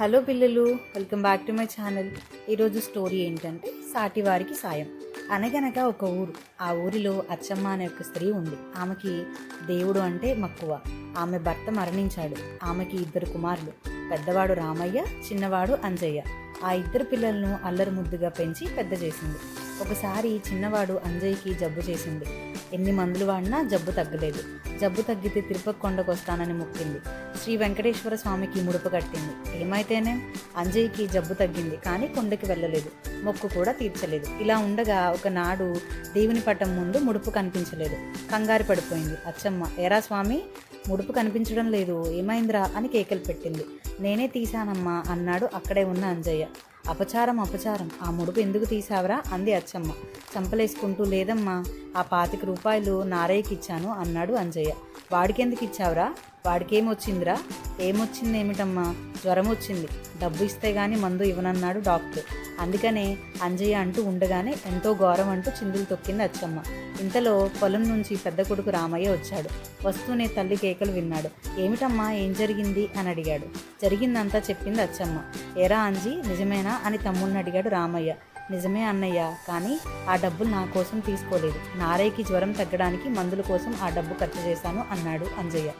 Hello పిల్లలు welcome back to my channel. ఈరోజు story ఏంటంటే సాటివారికి సాయం. అనగనగా ఒక ఊరు ఆ ఊరిలో అచ్చమ్మ అనే ఒక స్త్రీ ఉంది. ఆమెకి దేవుడు అంటే మక్కువ. ఆమె భర్త మరణించాడు. ఆమెకి ఇద్దరు కుమారులు. పెద్దవాడు రామయ్య చిన్నవాడు అంజయ్య. ఆ ఇద్దరు పిల్లలను అల్లరి ముద్దుగా పెంచి పెద్ద చేసింది. ఒకసారి చిన్నవాడు అంజయ్యకి జబ్బు చేసింది. ఎన్ని మందులు వాడినా జబ్బు తగ్గలేదు. జబ్బు తగ్గితే తిరుపతి కొండకు వస్తానని మొక్కింది. శ్రీ వెంకటేశ్వర స్వామికి ముడుపు కట్టింది. ఏమైతేనే అంజయ్యకి జబ్బు తగ్గింది కానీ కొండకి వెళ్ళలేదు. మొక్కు కూడా తీర్చలేదు. ఇలా ఉండగా ఒకనాడు దేవుని పట్టం ముందు ముడుపు కనిపించలేదు. కంగారు పడిపోయింది. అచ్చమ్మ ఏరా స్వామి ముడుపు కనిపించడం లేదు. ఏమైందిరా? అని కేకలు పెట్టింది. నేనే తీశానమ్మా అన్నాడు అక్కడే ఉన్న అంజయ్య. అపచారం అపచారం. ఆ ముడుపు ఎందుకు తీసావరా అంది అచ్చమ్మ. చంపలేసుకుంటూ లేదమ్మా ఆ పాతిక రూపాయలు నారయ్యకి ఇచ్చాను అన్నాడు అంజయ్య. వాడికెందుకు ఇచ్చావురా వాడికేమొచ్చిందిరా? ఏమొచ్చింది ఏమిటమ్మా జ్వరం వచ్చింది డబ్బు ఇస్తే గాని మందు ఇవ్వనన్నాడు డాక్టర్. అందుకనే అంజయ్య అంటూ ఉండగానే ఎంతో ఘోరం అంటూ చిందులు తొక్కింది అచ్చమ్మ. ఇంతలో పొలం నుంచి పెద్ద కొడుకు రామయ్య వచ్చాడు. వస్తూనే తల్లి కేకలు విన్నాడు. ఏమిటమ్మా? ఏం జరిగింది? అని అడిగాడు. జరిగిందంతా చెప్పింది అచ్చమ్మ. ఎరా అంజీ నిజమేనా? అని తమ్ముడిని అడిగాడు రామయ్య. నిజమే అన్నయ్య కానీ ఆ డబ్బులు నా కోసం తీసుకోలేదు. నారయ్యకి జ్వరం తగ్గడానికి మందుల కోసం ఆ డబ్బు ఖర్చు చేశాను అన్నాడు అంజయ్య.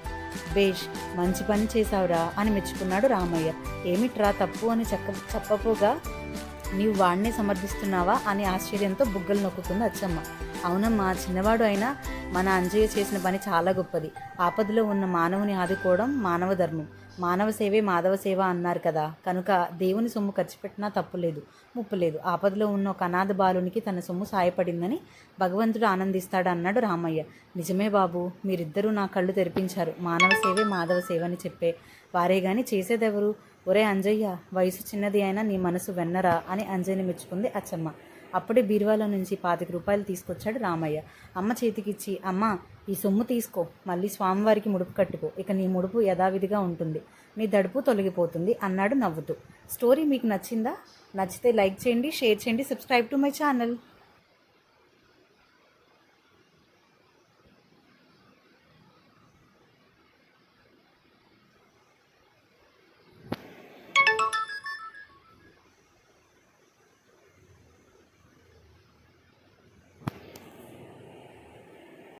బేష్ మంచి పని చేశావురా అని మెచ్చుకున్నాడు రామయ్య. ఏమిట్రా తప్పు అని చెక్క చెప్పపోగా నీవు వాడినే సమర్థిస్తున్నావా అని ఆశ్చర్యంతో బుగ్గలు నొక్కుకుంది అచ్చమ్మ. అవునమ్మా చిన్నవాడు అయినా మన అంజయ్య చేసిన పని చాలా గొప్పది. ఆపదలో ఉన్న మానవుని ఆదుకోవడం మానవ ధర్మం. మానవ సేవే మాధవ సేవ అన్నారు కదా. కనుక దేవుని సొమ్ము ఖర్చు పెట్టినా తప్పులేదు ముప్పులేదు ఆపదలో ఉన్న ఒక అనాథ బాలునికి తన సొమ్ము సాయపడిందని భగవంతుడు ఆనందిస్తాడు అన్నాడు రామయ్య. నిజమే బాబు మీరిద్దరూ నా కళ్ళు తెరిపించారు. మానవ సేవే మాధవ సేవ అని చెప్పే వారే కానీ చేసేదెవరు? ఒరే అంజయ్య వయసు చిన్నది అయినా నీ మనసు వెన్నరా అని అంజయ్యని మెచ్చుకుంది అచ్చమ్మ. అప్పుడే బీరువాలో నుంచి పాతిక రూపాయలు తీసుకొచ్చాడు రామయ్య. అమ్మ చేతికిచ్చి అమ్మ ఈ సొమ్ము తీసుకో మళ్ళీ స్వామివారికి ముడుపు కట్టుకో ఇక నీ ముడుపు యథావిధిగా ఉంటుంది నీ దడుపు తొలగిపోతుంది అన్నాడు నవ్వుతూ. స్టోరీ మీకు నచ్చిందా? నచ్చితే లైక్ చేయండి షేర్ చేయండి సబ్స్క్రైబ్ టు మై ఛానల్.